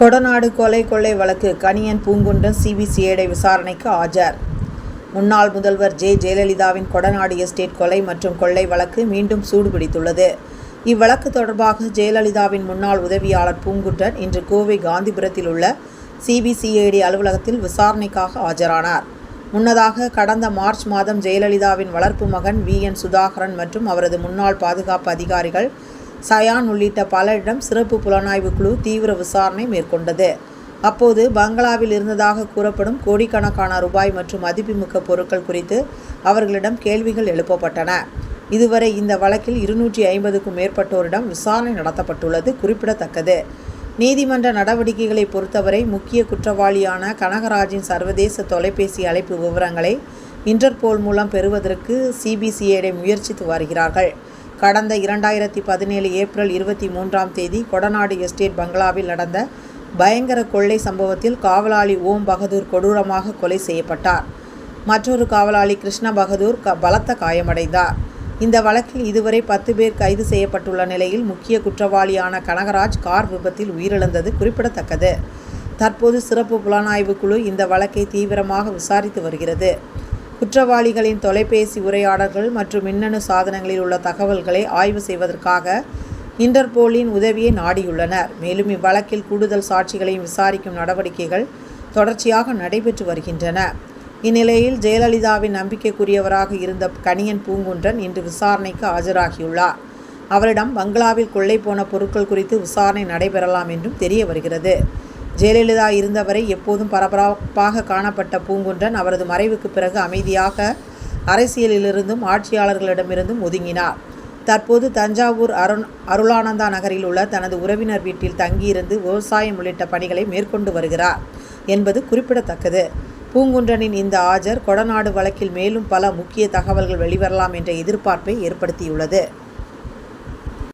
கொடநாடு கொலை கொள்ளை வழக்கு கனியன் பூங்குன்றம் சிபிசிஐடி விசாரணைக்கு ஆஜர். முன்னாள் முதல்வர் ஜெ ஜெயலலிதாவின் கொடநாடு எஸ்டேட் கொலை மற்றும் கொள்ளை வழக்கு மீண்டும் சூடுபிடித்துள்ளது. இவ்வழக்கு தொடர்பாக ஜெயலலிதாவின் முன்னாள் உதவியாளர் பூங்குன்றன் இன்று கோவை காந்திபுரத்தில் உள்ள சிபிசிஐடி அலுவலகத்தில் விசாரணைக்காக ஆஜரானார். முன்னதாக கடந்த மார்ச் மாதம் ஜெயலலிதாவின் வளர்ப்பு மகன் வி என் சுதாகரன் மற்றும் அவரது முன்னாள் பாதுகாப்பு அதிகாரிகள் சயான் உள்ளிட்ட பலரிடம் சிறப்பு புலனாய்வு குழு தீவிர விசாரணை மேற்கொண்டது. அப்போது பங்களாவில் இருந்ததாக கூறப்படும் கோடிக்கணக்கான ரூபாய் மற்றும் மதிப்புமிக்க பொருட்கள் குறித்து அவர்களிடம் கேள்விகள் எழுப்பப்பட்டன. இதுவரை இந்த வழக்கில் இருநூற்றி ஐம்பதுக்கும் மேற்பட்டோரிடம் விசாரணை நடத்தப்பட்டுள்ளது குறிப்பிடத்தக்கது. நீதிமன்ற நடவடிக்கைகளை பொறுத்தவரை முக்கிய குற்றவாளியான கனகராஜின் சர்வதேச தொலைபேசி அழைப்பு விவரங்களை இன்டர்போல் மூலம் பெறுவதற்கு சிபிசிஐடி முயற்சித்து வருகிறார்கள். கடந்த இரண்டாயிரத்தி பதினேழு ஏப்ரல் இருபத்தி மூன்றாம் தேதி கொடநாடு எஸ்டேட் பங்களாவில் நடந்த பயங்கர கொள்ளை சம்பவத்தில் காவலாளி ஓம் பகதூர் கொடூரமாக கொலை செய்யப்பட்டார். மற்றொரு காவலாளி கிருஷ்ண பகதூர் க பலத்த காயமடைந்தார். இந்த வழக்கில் இதுவரை பத்து பேர் கைது செய்யப்பட்டுள்ள நிலையில் முக்கிய குற்றவாளியான கனகராஜ் கார் விபத்தில் உயிரிழந்தது குறிப்பிடத்தக்கது. தற்போது சிறப்பு புலனாய்வு குழு இந்த வழக்கை தீவிரமாக விசாரித்து வருகிறது. குற்றவாளிகளின் தொலைபேசி உரையாடல்கள் மற்றும் மின்னணு சாதனங்களில் உள்ள தகவல்களை ஆய்வு செய்வதற்காக இன்டர்போலின் உதவியை நாடியுள்ளனர். மேலும் இவ்வழக்கில் கூடுதல் சாட்சிகளையும் விசாரிக்கும் நடவடிக்கைகள் தொடர்ச்சியாக நடைபெற்று வருகின்றன. இந்நிலையில் ஜெயலலிதாவின் நம்பிக்கைக்குரியவராக இருந்த கணியன் பூங்குன்றன் இன்று விசாரணைக்கு ஆஜராகியுள்ளார். அவரிடம் பங்களாவில் கொள்ளை போன பொருட்கள் குறித்து விசாரணை நடைபெறலாம் என்றும் தெரிய வருகிறது ஜெயலலிதா இருந்தவரை எப்போதும் பரபரப்பாக காணப்பட்ட பூங்குன்றன் அவரது மறைவுக்கு பிறகு அமைதியாக அரசியலிலிருந்தும் ஆட்சியாளர்களிடமிருந்தும் ஒதுங்கினார். தற்போது தஞ்சாவூர் அருண் அருளானந்தா நகரில் உள்ள தனது உறவினர் வீட்டில் தங்கியிருந்து விவசாயம் உள்ளிட்ட பணிகளை மேற்கொண்டு வருகிறார் என்பது குறிப்பிடத்தக்கது. பூங்குன்றனின் இந்த ஆஜர் கொடநாடு வழக்கில் மேலும் பல முக்கிய தகவல்கள் வெளிவரலாம் என்ற எதிர்பார்ப்பை ஏற்படுத்தியுள்ளது.